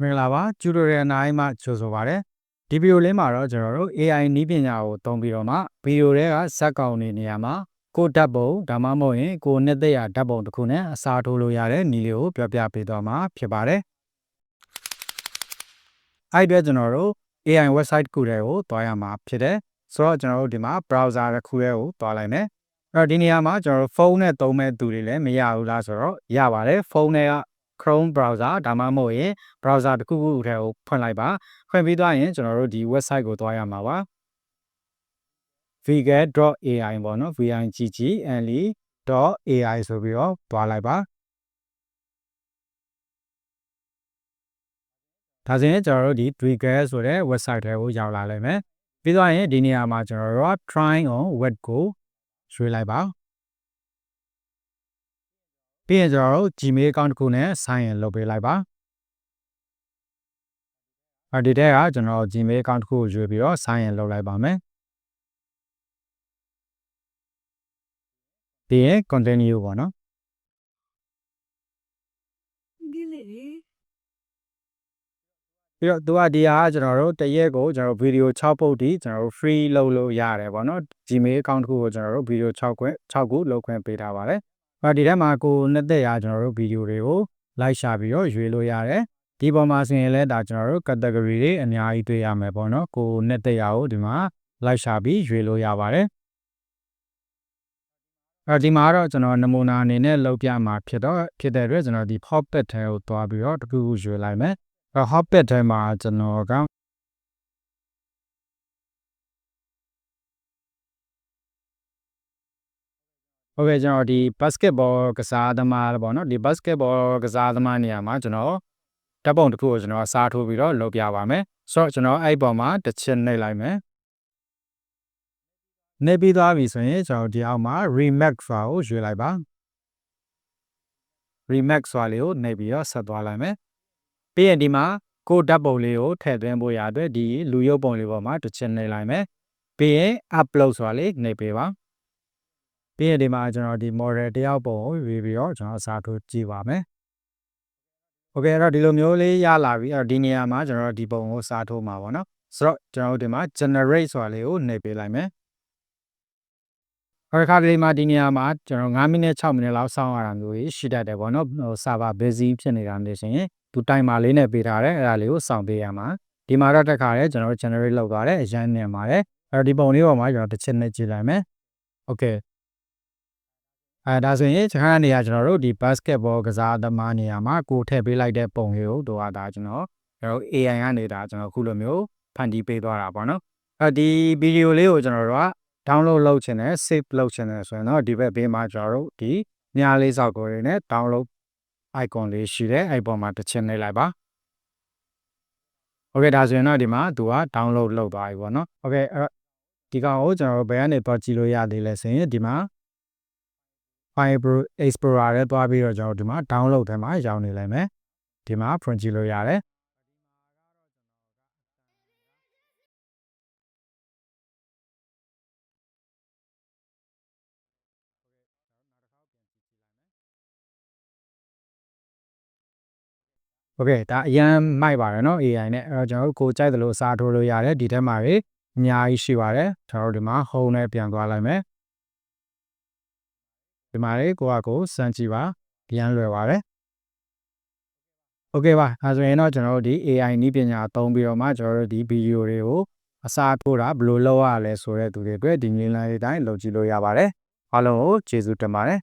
မင်္ဂလာပါကျူတိုရီယယ်နိုင်မှာကြိုဆိုပါရစေဒီဗီဒီယိုလေးမှာတော့ကျွန်တော်တို့ AI နည်းပညာကိုသုံးပြီးတော့မှဗီဒီယိုတွေကဇက်ကောင်နေနေရာမှာကိုဓာတ်ပုံဒါမှမဟုတ်ရင်ကိုနှစ်သက်ရဓာတ်ပုံတစ်ခုနဲ့အစားထိုးလို့ရတဲ့နည်းလေးကိုပြောပြပေးသွားမှာဖြစ်ပါတယ်အဲ့ဒီအတွက်ကျွန်တော်တို့ AI website တစ်ခုတည်းကိုတွားရမှာဖြစ်တယ်ဆိုတော့ကျွန်တော်တို့ဒီမှာ browser တစ်ခုတည်းကိုတွားလိုက်မယ်အဲ့တော့ဒီနေရာမှာကျွန်တော်တို့ဖုန်းနဲ့သုံးမဲ့သူတွေလည်းမရဘူးလားဆိုတော့ရပါတယ်ဖုန်းနဲ့က Chrome browser ဒါမှမဟုတ်ရင် browser တစ်ခုခုထဲကိုဖွင့်လိုက်ပါဖွင့်ပြီးသွားရင်ကျွန်တော်တို့ဒီ website ကိုသွားရမှာပါ vegan.ai ပေါ့နော် viggle.ai ဆိုပြီးတော့သွားလိုက်ပါဒါဆိုရင်ကျွန်တော်တို့ဒီ Twigger ဆိုတဲ့ website ထဲကိုရောက်လာလိမ့်မယ်ပြီးသွားရင်ဒီနေရာမှာကျွန်တော်တို့က try on web ကိုရွှေ့လိုက်ပါ ပြီးရင်ကျွန်တော်တို့ Gmail account တစ်ခုနဲ့ sign in လုပ်ပေးလိုက်ပါအဲဒီတဲကကျွန်တော် Gmail account တစ်ခုကိုရွေးပြီးတော့ sign in လုပ်လိုက်ပါမယ်ပြီးရင် continue ပေါ့နော်ဒီလေပြီးတော့သူကဒီဟာကကျွန်တော်တို့တရက်ကိုကျွန်တော်ဗီဒီယို6ပုတ်တီကျွန်တော်တို့ free လုပ်လို့ရတယ်ပေါ့နော် Gmail account တစ်ခုကိုကျွန်တော်တို့ဗီဒီယို6ခွင့်6ခုလုပ်ခွင့်ပေးထားပါတယ်။ အဲဒီထဲမှာကိုနှစ်သက်ရာကျွန်တော်တို့ဗီဒီယိုတွေကို like ရှာပြီးတော့ရွေးလို့ရတယ်။ဒီပေါ်မှာဆိုရင်လည်းဒါကျွန်တော်တို့ category တွေအများကြီးတွေ့ရမယ်ပေါ့နော်။ကိုနှစ်သက်ရာကိုဒီမှာ like ရှာပြီးရွေးလို့ရပါတယ်။အဲဒီမှာတော့ကျွန်တော်နမူနာအနေနဲ့လုပ်ပြမှာဖြစ်တော့ဖြစ်တဲ့အတွက်ကျွန်တော်ဒီ Hobbit ထဲကိုတွားပြီးတော့တစ်ခုခုရွေးလိုက်မယ်။ဟော့ပစ်ထဲမှာကျွန်တော်က ဟုတ်ကဲ့ကျွန်တော်ဒီ basketball ကစားသမားပေါ့နော်ဒီ basketball ကစားသမားနေရာမှာကျွန်တော်ဓာတ်ပုံတစ်ခုကိုကျွန်တော်အစားထိုးပြီးတော့လုပ်ပြပါမယ်ဆိုတော့ကျွန်တော်အဲ့ပေါ်မှာတစ်ချက်နှိပ်လိုက်မယ်နှိပ်ပြီးသွားပြီဆိုရင်ကျွန်တော်ဒီအောက်မှာ remix ဆိုတာကိုရွေးလိုက်ပါ remix ဆိုတာလေးကိုနှိပ်ပြီးတော့ဆက်သွားလိုက်မယ်ပြီးရင်ဒီမှာကိုဓာတ်ပုံလေးကိုထည့်သွင်းဖို့ရအတွက်ဒီလူရုပ်ပုံလေးပေါ်မှာတစ်ချက်နှိပ်လိုက်မယ်ပြီးရင် upload ဆိုတာလေးနှိပ်ပေးပါ ပြီးရင်ဒီမှာကျွန်တော်ဒီ model တယောက်ပုံကိုရွေးပြီးတော့ကျွန်တော်အစားထိုးကြည့်ပါမယ်โอเคအဲ့တော့ဒီလိုမျိုးလေးရလာပြီအဲ့တော့ဒီနေရာမှာကျွန်တော်ဒီပုံကိုစားထိုးမှာပေါ့နော်ဆိုတော့ကျွန်တော်တို့ဒီမှာ generate ဆိုတာလေးကိုနှိပ်ပေးလိုက်မယ်ဟိုခါလေးမှာဒီနေရာမှာကျွန်တော်9မိနစ်6မိနစ်လောက်စောင့်ရတာမျိုးရှိတတ်တယ်ပေါ့နော်ဟို server busy ဖြစ်နေတာမျိုးဆိုရင်သူတိုင်မာလေးနဲ့ပေးထားတယ်အဲ့ဒါလေးကိုစောင့်ပေးရမှာဒီမှာတော့တက်ခါရဲကျွန်တော်တို့ generate လုပ်သွားတယ်အရင်နေမှာတယ်အဲ့တော့ဒီပုံလေးပေါ်မှာကျွန်တော်တစ်ချက်နဲ့ကြည့်လိုက်မယ် okay အဲဒါဆိုရင်ခြေခါနေရာကျွန်တော်တို့ဒီ basketball ကစားသမားနေရာမှာကိုထည့်ပေးလိုက်တဲ့ပုံလေးကိုတို့ကဒါကျွန်တော်ကျွန်တော် AI ကနေဒါကျွန်တော်ခုလိုမျိုးဖန်တီးပေးသွားတာပေါ့နော်အဲဒီဗီဒီယိုလေးကိုကျွန်တော်တို့က download လုပ်ချင်တယ် save လုပ်ချင်တယ်ဆိုရင်တော့ဒီဘက်ဘေးမှာကျွန်တော်တို့ဒီညလေးစောက်ကိုရင်းနဲ့ download icon လေးရှိတယ်အဲ့ပေါ်မှာတစ်ချက်နှိပ်လိုက်ပါ Okay ဒါဆိုရင်တော့ဒီမှာသူက download လုပ်သွားပြီပေါ့နော် Okay အဲ့တော့ဒီကောင်ကိုကျွန်တော်တို့ဘယ်ကနေသွားကြည့်လို့ရသေးလဲဆိုရင်ဒီမှာ File Explorer ထဲသွားပြီးတော့ကျွန်တော်ဒီမှာ download ထဲမှာရောက်နေလိမ့်မယ်ဒီမှာ print ကြည့်လို့ရတယ်โอเคဒါအရန်မိုက်ပါတယ်เนาะ AI နဲ့အဲ့တော့ကျွန်တော်တို့ကိုကြိုက်တယ်လို့အစားထိုးလို့ရတယ်ဒီထဲမှာတွေအများကြီးရှိပါတယ်ကျွန်တော်တို့ဒီမှာ home နဲ့ပြန်သွားလိုက်မယ် ဒီမှာလေကိုကကိုစမ်းကြည့်ပါပြန်လွယ်ပါတယ်โอเคပါအဲဆိုရင်တော့ကျွန်တော်တို့ဒီ AI နည်းပညာသုံးပြီးတော့မှကျွန်တော်တို့ဒီဗီဒီယိုတွေကိုအစားထိုးတာဘယ်လိုလုပ်ရလဲဆိုတဲ့သူတွေအတွက်ဒီနည်းလမ်းလေးတိုင်းလုပ်ကြည့်လို့ရပါတယ်အားလုံးကိုကျေးဇူးတင်ပါတယ်